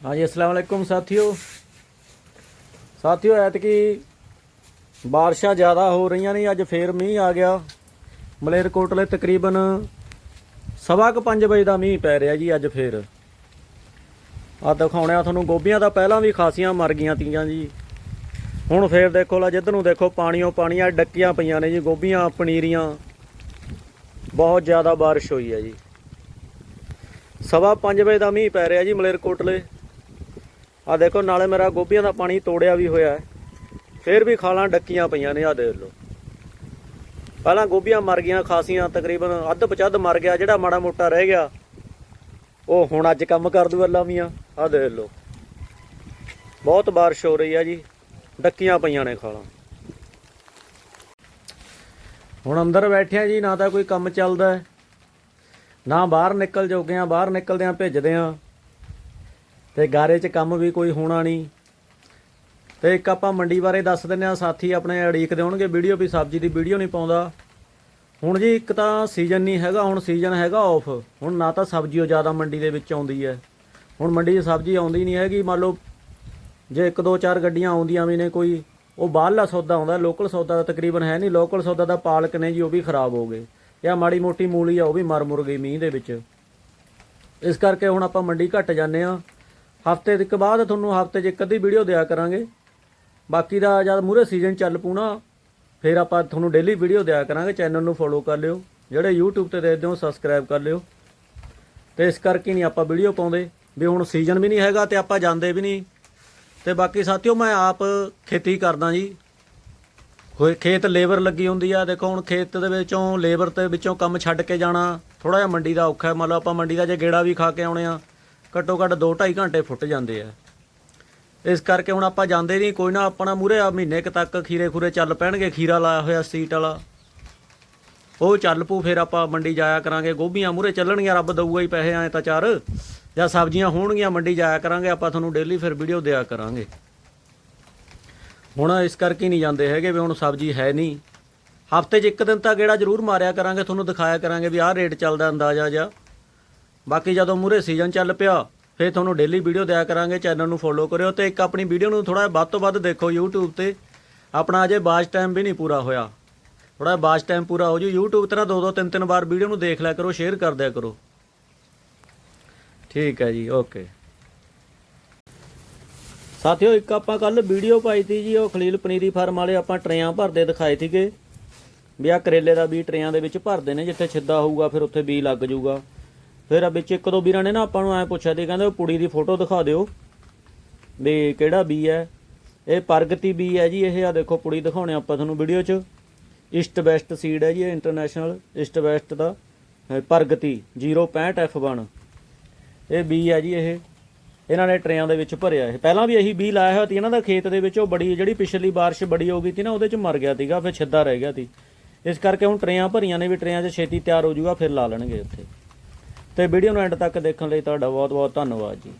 ਹਾਂਜੀ, ਅਸਲਾਮ ਵਾਲੇਕੁਮ ਸਾਥੀਓ। ਸਾਥੀਓ, ਐਤਕੀ ਬਾਰਿਸ਼ਾਂ ਜ਼ਿਆਦਾ ਹੋ ਰਹੀਆਂ ਨੇ, ਅੱਜ ਫੇਰ ਮੀਂਹ ਆ ਗਿਆ। ਮਲੇਰਕੋਟਲੇ ਤਕਰੀਬਨ ਸਵਾ ਕੁ 5 ਵਜੇ ਦਾ ਮੀਂਹ ਪੈ ਰਿਹਾ ਜੀ ਅੱਜ ਫੇਰ। ਆ ਦਿਖਾਉਣਿਆ ਤੁਹਾਨੂੰ, ਗੋਭੀਆਂ ਤਾਂ ਪਹਿਲਾਂ ਵੀ ਖਾਸੀਆਂ ਮਰ ਗਈਆਂ ਤੀਆਂ ਜੀ। ਹੁਣ ਫੇਰ ਦੇਖੋ, ਲਾ ਜਿੱਧਰ ਨੂੰ ਦੇਖੋ ਪਾਣੀੋਂ ਪਾਣੀਆਂ ਡੱਕੀਆਂ ਪਈਆਂ ਨੇ ਜੀ, ਗੋਭੀਆਂ, ਪਨੀਰੀਆਂ। ਬਹੁਤ ਜ਼ਿਆਦਾ ਬਾਰਿਸ਼ ਹੋਈ ਹੈ ਜੀ। ਸਵਾ 5 ਵਜੇ ਦਾ ਮੀਂਹ ਪੈ ਰਿਹਾ ਜੀ ਮਲੇਰਕੋਟਲੇ। ਆ ਦੇਖੋ, ਨਾਲੇ ਮੇਰਾ ਗੋਭੀਆਂ ਦਾ ਪਾਣੀ ਤੋੜਿਆ ਵੀ ਹੋਇਆ ਹੈ। ਫੇਰ ਵੀ ਖਾਲਾਂ ਡੱਕੀਆਂ ਪਈਆਂ ਨੇ ਆ ਦੇਖ ਲਓ। ਪਹਿਲਾਂ ਗੋਭੀਆਂ ਮਰ ਗਈਆਂ, ਖਾਸੀਆਂ, ਤਕਰੀਬਨ ਅੱਧ ਪਚੱਧ ਮਰ ਗਿਆ, ਜਿਹੜਾ ਮਾੜਾ ਮੋਟਾ ਰਹਿ ਗਿਆ, ਉਹ ਹੁਣ ਅੱਜ ਕੰਮ ਕਰ ਦੂ ਅੱਲਾ ਮੀਆਂ ਆ ਦੇਖ ਲਓ। ਬਹੁਤ ਬਾਰਿਸ਼ ਹੋ ਰਹੀ ਆ ਜੀ, ਡੱਕੀਆਂ ਪਈਆਂ ਨੇ ਖਾਲਾਂ। ਹੁਣ ਅੰਦਰ ਬੈਠਿਆ ਜੀ, ਨਾ ਤਾਂ ਕੋਈ ਕੰਮ ਚੱਲਦਾ ਨਾ ਬਾਹਰ ਨਿਕਲ ਜੋਗੇ ਆ ਬਾਹਰ ਨਿਕਲਦੇ ਆ ਭਿੱਜਦੇ ਆ ਤੇ ਗਾਰੇ 'ਚ ਕੰਮ ਵੀ ਕੋਈ ਹੋਣਾ ਨਹੀਂ। ਤੇ ਇੱਕ ਆਪਾਂ ਮੰਡੀ ਬਾਰੇ ਦੱਸ ਦਿੰਨੇ ਆ ਸਾਥੀ ਆਪਣੇ ਅੜੀਕ ਦੇ ਹੋਣਗੇ ਵੀਡੀਓ ਵੀ ਸਬਜ਼ੀ ਦੀ ਵੀਡੀਓ ਨਹੀਂ ਪਾਉਂਦਾ। ਹੁਣ ਜੀ ਇੱਕ ਤਾਂ ਸੀਜ਼ਨ ਨਹੀਂ ਹੈਗਾ, ਹੁਣ ਸੀਜ਼ਨ ਹੈਗਾ ਆਫ ਹੁਣ ਨਾ ਤਾਂ ਸਬਜ਼ੀ ਉਹ ਜ਼ਿਆਦਾ ਮੰਡੀ ਦੇ ਵਿੱਚ ਆਉਂਦੀ ਹੈ। ਹੁਣ ਮੰਡੀ 'ਚ ਸਬਜ਼ੀ ਆਉਂਦੀ ਨਹੀਂ ਹੈਗੀ, ਮੰਨ ਲਓ ਜੇ ਇੱਕ ਦੋ ਚਾਰ ਗੱਡੀਆਂ ਆਉਂਦੀਆਂ ਵੀ ਨੇ ਕੋਈ, ਉਹ ਬਾਹਰਲਾ ਸੌਦਾ ਆਉਂਦਾ ਲੋਕਲ ਸੌਦਾ ਦਾ ਤਕਰੀਬਨ ਹੈ ਨਹੀਂ ਲੋਕਲ ਸੌਦਾ ਦਾ ਪਾਲਕ ਨੇ ਜੀ ਉਹ ਵੀ ਖਰਾਬ ਹੋ ਗਏ। ਜਾਂ ਮਾੜੀ ਮੋਟੀ ਮੂਲੀ ਆ, ਉਹ ਵੀ ਮਰ ਮੁਰ ਗਈ ਮੀਂਹ ਦੇ ਵਿੱਚ। ਇਸ ਕਰਕੇ ਹੁਣ ਆਪਾਂ ਮੰਡੀ ਘੱਟ ਜਾਂਦੇ ਆ ਹਫ਼ਤੇ ਦੇ ਬਾਅਦ ਤੁਹਾਨੂੰ ਹਫ਼ਤੇ 'ਚ ਇੱਕ ਅੱਧੀ ਵੀਡੀਓ ਦਿਆ ਕਰਾਂਗੇ। ਬਾਕੀ ਦਾ ਜਦ ਮੂਰੇ ਸੀਜ਼ਨ ਚੱਲ ਪੂਣਾ, ਫਿਰ ਆਪਾਂ ਤੁਹਾਨੂੰ ਡੇਲੀ ਵੀਡੀਓ ਦਿਆ ਕਰਾਂਗੇ। ਚੈਨਲ ਨੂੰ ਫੋਲੋ ਕਰ ਲਿਓ, ਜਿਹੜੇ YouTube ਤੇ ਦੇਖਦੇ ਹੋ ਸਬਸਕ੍ਰਾਈਬ ਕਰ ਲਿਓ। ਤੇ ਇਸ ਕਰਕੇ ਨਹੀਂ ਆਪਾਂ ਵੀਡੀਓ ਪਾਉਂਦੇ, ਵੀ ਹੁਣ ਸੀਜ਼ਨ ਵੀ ਨਹੀਂ ਹੈਗਾ ਤੇ ਆਪਾਂ ਜਾਂਦੇ ਵੀ ਨਹੀਂ। ਤੇ ਬਾਕੀ ਸਾਥੀਓ, ਮੈਂ ਆਪ ਖੇਤੀ ਕਰਦਾ ਜੀ। ਹੋਏ ਖੇਤ ਲੇਬਰ ਲੱਗੀ ਹੁੰਦੀ ਆ। ਦੇਖੋ, ਹੁਣ ਖੇਤ ਦੇ ਵਿੱਚੋਂ ਲੇਬਰ ਤੇ ਵਿੱਚੋਂ ਕੰਮ ਛੱਡ ਕੇ ਜਾਣਾ ਥੋੜਾ ਜਿਹਾ ਮੰਡੀ ਦਾ ਔਖਾ ਹੈ। ਮੰਨ ਲਓ ਆਪਾਂ ਮੰਡੀ ਦਾ ਜੇ ਗੇੜਾ ਵੀ ਖਾ ਕੇ ਆਉਣੇ ਆ ਘੱਟੋ ਘੱਟ 2.5 ਘੰਟੇ ਫੁੱਟ ਜਾਂਦੇ ਆ। ਇਸ ਕਰਕੇ ਹੁਣ ਆਪਾਂ ਜਾਂਦੇ ਨਹੀਂ, ਕੋਈ ਨਾ ਆਪਣਾ ਮੂਰੇ ਆ, ਮਹੀਨੇ ਕੁ ਤੱਕ ਖੀਰੇ ਖੂਰੇ ਚੱਲ ਪੈਣਗੇ, ਖੀਰਾ ਲਾਇਆ ਹੋਇਆ ਸੀਟ ਵਾਲਾ। ਉਹ ਚੱਲ ਪੂ ਫਿਰ ਆਪਾਂ ਮੰਡੀ ਜਾਇਆ ਕਰਾਂਗੇ। ਗੋਭੀਆਂ ਮੂਰੇ ਚੱਲਣਗੀਆਂ, ਰੱਬ ਦਊਗਾ ਹੀ ਪੈਸੇ ਆਏ ਤਾਂ ਚਾਰ। ਜਾਂ ਸਬਜ਼ੀਆਂ ਹੋਣਗੀਆਂ, ਮੰਡੀ ਜਾਇਆ ਕਰਾਂਗੇ, ਆਪਾਂ ਤੁਹਾਨੂੰ ਡੇਲੀ ਫਿਰ ਵੀਡੀਓ ਦਿਆ ਕਰਾਂਗੇ। ਹੁਣ ਇਸ ਕਰਕੇ ਨਹੀਂ ਜਾਂਦੇ ਹੈਗੇ ਵੀ ਹੁਣ ਸਬਜ਼ੀ ਹੈ ਨਹੀਂ। ਹਫ਼ਤੇ 'ਚ ਇੱਕ ਦਿਨ ਤਾਂ ਗੇੜਾ ਜ਼ਰੂਰ ਮਾਰਿਆ ਕਰਾਂਗੇ, ਤੁਹਾਨੂੰ ਦਿਖਾਇਆ ਕਰਾਂਗੇ ਵੀ ਆਹ ਰੇਟ ਚੱਲਦਾ ਅੰਦਾਜ਼ਾ ਜਾਂ ਬਾਕੀ ਜਦੋਂ ਮੂਰੇ ਸੀਜ਼ਨ ਚੱਲ ਪਿਆ, ਫਿਰ ਤੁਹਾਨੂੰ ਡੇਲੀ ਵੀਡੀਓ ਦਿਆ ਕਰਾਂਗੇ ਚੈਨਲ ਨੂੰ ਫੋਲੋ ਕਰਿਓ ਤੇ ਇੱਕ ਆਪਣੀ ਵੀਡੀਓ ਨੂੰ ਥੋੜਾ ਵੱਧ ਤੋਂ ਵੱਧ ਦੇਖੋ YouTube ਤੇ। ਆਪਣਾ ਅਜੇ ਬਾਜ ਟਾਈਮ ਵੀ ਨਹੀਂ ਪੂਰਾ ਹੋਇਆ। ਥੋੜਾ ਬਾਜ ਟਾਈਮ ਪੂਰਾ ਹੋ ਜੂ। YouTube ਤੇ ਨਾ ਦੋ ਦੋ ਤਿੰਨ ਤਿੰਨ ਵਾਰ ਵੀਡੀਓ ਨੂੰ ਦੇਖ ਲਿਆ ਕਰੋ ਸ਼ੇਅਰ ਕਰ ਦਿਆ ਕਰੋ। ਠੀਕ ਹੈ ਜੀ ਓਕੇ ਸਾਥੀਓ, ਇੱਕ ਆਪਾਂ ਕੱਲ ਵੀਡੀਓ ਪਾਈ ਸੀ ਜੀ, ਉਹ ਖਲੀਲ ਪਨੀਰੀ ਫਾਰਮ ਵਾਲੇ ਆਪਾਂ ਟਰੇਆਂ ਭਰਦੇ ਦਿਖਾਏ ਸੀਗੇ। ਵੀ ਆ ਕਰੇਲੇ ਦਾ ਬੀ ਟਰੇਆਂ ਦੇ ਵਿੱਚ ਭਰਦੇ ਨੇ, ਜਿੱਥੇ ਛਿੱਦਾ ਹੋਊਗਾ, ਫਿਰ ਉੱਥੇ ਬੀ ਲੱਗ ਜਾਊਗਾ ਫਿਰ ਆ ਵਿੱਚ ਇੱਕ ਦੋ ਵੀਰਾਂ ਨੇ ਨਾ ਆਪਾਂ ਨੂੰ ਐ ਪੁੱਛਿਆ ਤੇ ਕਹਿੰਦੇ ਉਹ ਪੁੜੀ ਦੀ ਫੋਟੋ ਦਿਖਾ ਦਿਓ। ਵੀ ਕਿਹੜਾ ਬੀ ਹੈ? ਇਹ ਪ੍ਰਗਤੀ ਬੀ ਹੈ ਜੀ ਇਹ ਆ ਦੇਖੋ ਪੁੜੀ ਦਿਖਾਉਣੇ ਆਪਾਂ ਤੁਹਾਨੂੰ ਵੀਡੀਓ 'ਚ। ਈਸਟ ਵੈਸਟ ਸੀਡ ਹੈ ਜੀ ਇਹ ਇੰਟਰਨੈਸ਼ਨਲ ਈਸਟ ਵੈਸਟ ਦਾ ਅ, ਪ੍ਰਗਤੀ 065 F1 ਇਹ ਬੀ ਹੈ ਜੀ ਇਹ। ਇਹਨਾਂ ਨੇ ਟਰੇਆਂ ਦੇ ਵਿੱਚ ਭਰਿਆ ਇਹ। ਪਹਿਲਾਂ ਵੀ ਇਹੀ ਬੀ ਲਾਇਆ ਹੋਇਆ ਸੀ ਇਹਨਾਂ ਦਾ ਖੇਤ ਦੇ ਵਿੱਚ ਉਹ ਬੜੀ ਜਿਹੜੀ ਪਿਛਲੀ ਬਾਰਿਸ਼ ਬੜੀ ਹੋ ਗਈ ਸੀ ਨਾ ਉਹਦੇ 'ਚ ਮਰ ਗਿਆ ਸੀਗਾ ਫਿਰ ਛਿੱਦਾ ਰਹਿ ਗਿਆ ਸੀ। ਇਸ ਕਰਕੇ ਹੁਣ ਟਰੇਆਂ ਭਰੀਆਂ ਨੇ ਵੀ ਟਰੇਆਂ 'ਚ ਛੇਤੀ ਤਿਆਰ ਹੋ ਜਾਊਗਾ ਫਿਰ ਲਾ ਲੈਣਗੇ ਉੱਥੇ। ਤੇ ਵੀਡੀਓ ਨੂੰ ਐਂਡ ਤੱਕ ਦੇਖਣ ਲਈ ਤੁਹਾਡਾ ਬਹੁਤ ਬਹੁਤ ਧੰਨਵਾਦ ਜੀ।